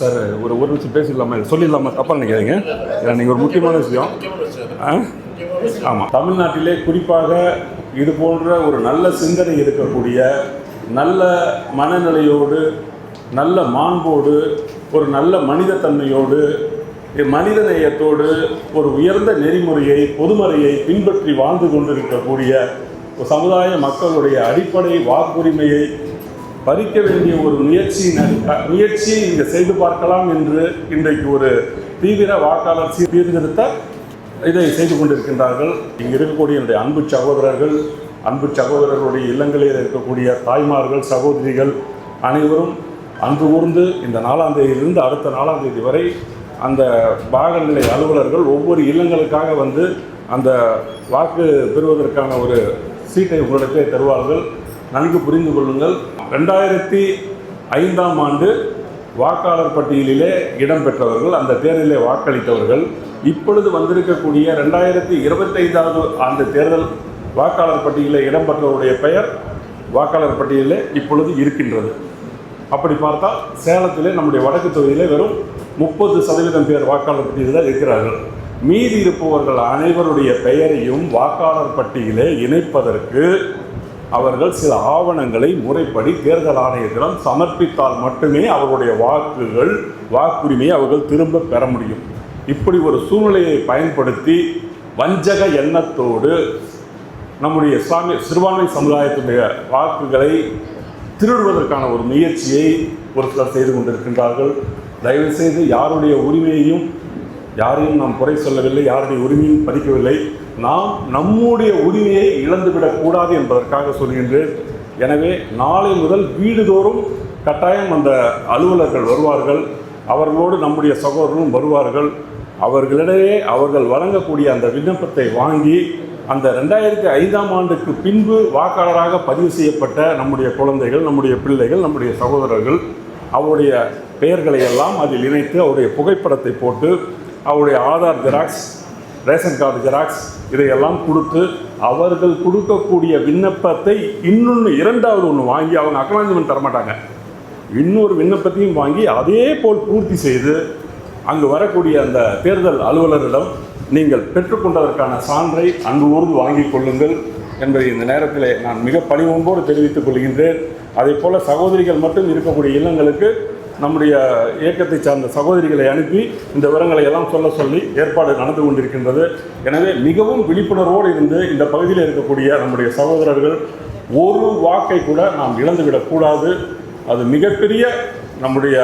Sir ஒரு ஒரு நிமிஷம் பேசிடலாமா? சொல்லிடலாமா? தப்பாக நினைக்காதீங்க. ஏன்னா நீங்கள் ஒரு முக்கியமான விஷயம். ஆமாம் தமிழ்நாட்டிலே குறிப்பாக இது போன்ற ஒரு நல்ல சிந்தனை இருக்கக்கூடிய நல்ல மனநிலையோடு நல்ல மாண்போடு ஒரு நல்ல மனிதத்தன்மையோடு மனித நேயத்தோடு ஒரு உயர்ந்த நெறிமுறையை பொதுமறையை பின்பற்றி வாழ்ந்து கொண்டிருக்கக்கூடிய சமுதாய மக்களுடைய அடிப்படை வாக்குரிமையை பறிக்க வேண்டிய ஒரு முயற்சி முயற்சியை இங்கே செய்து பார்க்கலாம் என்று இன்றைக்கு ஒரு தீவிர வாக்காளர் சீர்திருத்த இதை செய்து கொண்டிருக்கின்றார்கள். இங்கே இருக்கக்கூடிய என்னுடைய அன்பு சகோதரர்கள் அன்பு சகோதரர்களுடைய இல்லங்களில் இருக்கக்கூடிய தாய்மார்கள் சகோதரிகள் அனைவரும் அன்பு கூர்ந்து இந்த நாலாம் தேதியிலிருந்து அடுத்த நாலாம் தேதி வரை அந்த பாகநிலை அலுவலர்கள் ஒவ்வொரு இல்லங்களுக்காக வந்து அந்த வாக்கு பெறுவதற்கான ஒரு சீட்டை உங்களிடத்தே தருவார்கள். நன்கு புரிந்து கொள்ளுங்கள். ரெண்டாயிரத்தி ஐந்தாம் ஆண்டு வாக்காளர் பட்டியலிலே இடம்பெற்றவர்கள் அந்த தேர்தலிலே வாக்களித்தவர்கள் இப்பொழுது வந்திருக்கக்கூடிய ரெண்டாயிரத்தி இருபத்தைந்தாவது ஆண்டு தேர்தல் வாக்காளர் பட்டியலில் இடம்பெற்றவருடைய பெயர் வாக்காளர் பட்டியலிலே இப்பொழுது இருக்கின்றது. அப்படி பார்த்தால் சேலத்திலே நம்முடைய வடக்கு தொகுதியிலே வெறும் முப்பது சதவீதம் பேர் வாக்காளர் பட்டியலில் தான் இருக்கிறார்கள். மீதி இருப்பவர்கள் அனைவருடைய பெயரையும் வாக்காளர் பட்டியலே இணைப்பதற்கு அவர்கள் சில ஆவணங்களை முறைப்படி தேர்தல் ஆணையத்திடம் சமர்ப்பித்தால் மட்டுமே அவருடைய வாக்குகள் வாக்குரிமையை அவர்கள் திரும்ப பெற முடியும். இப்படி ஒரு சூழ்நிலையை பயன்படுத்தி வஞ்சக எண்ணத்தோடு நம்முடைய இஸ்லாமிய சிறுபான்மை சமுதாயத்துடைய வாக்குகளை திருடுவதற்கான ஒரு முயற்சியை ஒரு சிலர் செய்து கொண்டிருக்கின்றார்கள். தயவுசெய்து யாருடைய உரிமையையும் யாரையும் நாம் குறை சொல்லவில்லை யாருடைய உரிமையும் பறிக்கவில்லை. நாம் நம்முடைய உரிமையை இழந்துவிடக்கூடாது என்பதற்காக சொல்கின்றேன். எனவே நாளை முதல் வீடுதோறும் கட்டாயம் அந்த அலுவலர்கள் வருவார்கள். அவர்களோடு நம்முடைய சகோதரரும் வருவார்கள். அவர்களிடையே அவர்கள் வழங்கக்கூடிய அந்த விண்ணப்பத்தை வாங்கி அந்த ரெண்டாயிரத்தி ஐந்தாம் ஆண்டுக்கு பின்பு வாக்காளராக பதிவு செய்யப்பட்ட நம்முடைய குழந்தைகள் நம்முடைய பிள்ளைகள் நம்முடைய சகோதரர்கள் அவருடைய பெயர்களை எல்லாம் அதில் இணைத்து அவருடைய புகைப்படத்தை போட்டு அவருடைய Aadhaar xerox ration card xerox இதையெல்லாம் கொடுத்து அவர்கள் கொடுக்கக்கூடிய விண்ணப்பத்தை இன்னொன்று இரண்டாவது ஒன்று வாங்கி அவங்க அக்னாலஜ்மெண்ட் தரமாட்டாங்க. இன்னொரு விண்ணப்பத்தையும் வாங்கி அதே போல் பூர்த்தி செய்து அங்கு வரக்கூடிய அந்த தேர்தல் அலுவலரிடம் நீங்கள் பெற்றுக்கொண்டதற்கான சான்றை அன்பு ஊர்ந்து வாங்கிக் கொள்ளுங்கள் என்பதை இந்த நேரத்தில் நான் மிக பணிவன்போடு தெரிவித்துக் கொள்கின்றேன். அதே போல் சகோதரிகள் மட்டும் இருக்கக்கூடிய இல்லங்களுக்கு நம்முடைய இயக்கத்தை சார்ந்த சகோதரிகளை அனுப்பி இந்த விவரங்களை எல்லாம் சொல்ல சொல்லி ஏற்பாடு நடந்து கொண்டிருக்கின்றது. எனவே மிகவும் விழிப்புணர்வோடு இருந்து இந்த பகுதியில் இருக்கக்கூடிய நம்முடைய சகோதரர்கள் ஒரு வாக்கை கூட நாம் இழந்துவிடக்கூடாது. அது மிகப்பெரிய நம்முடைய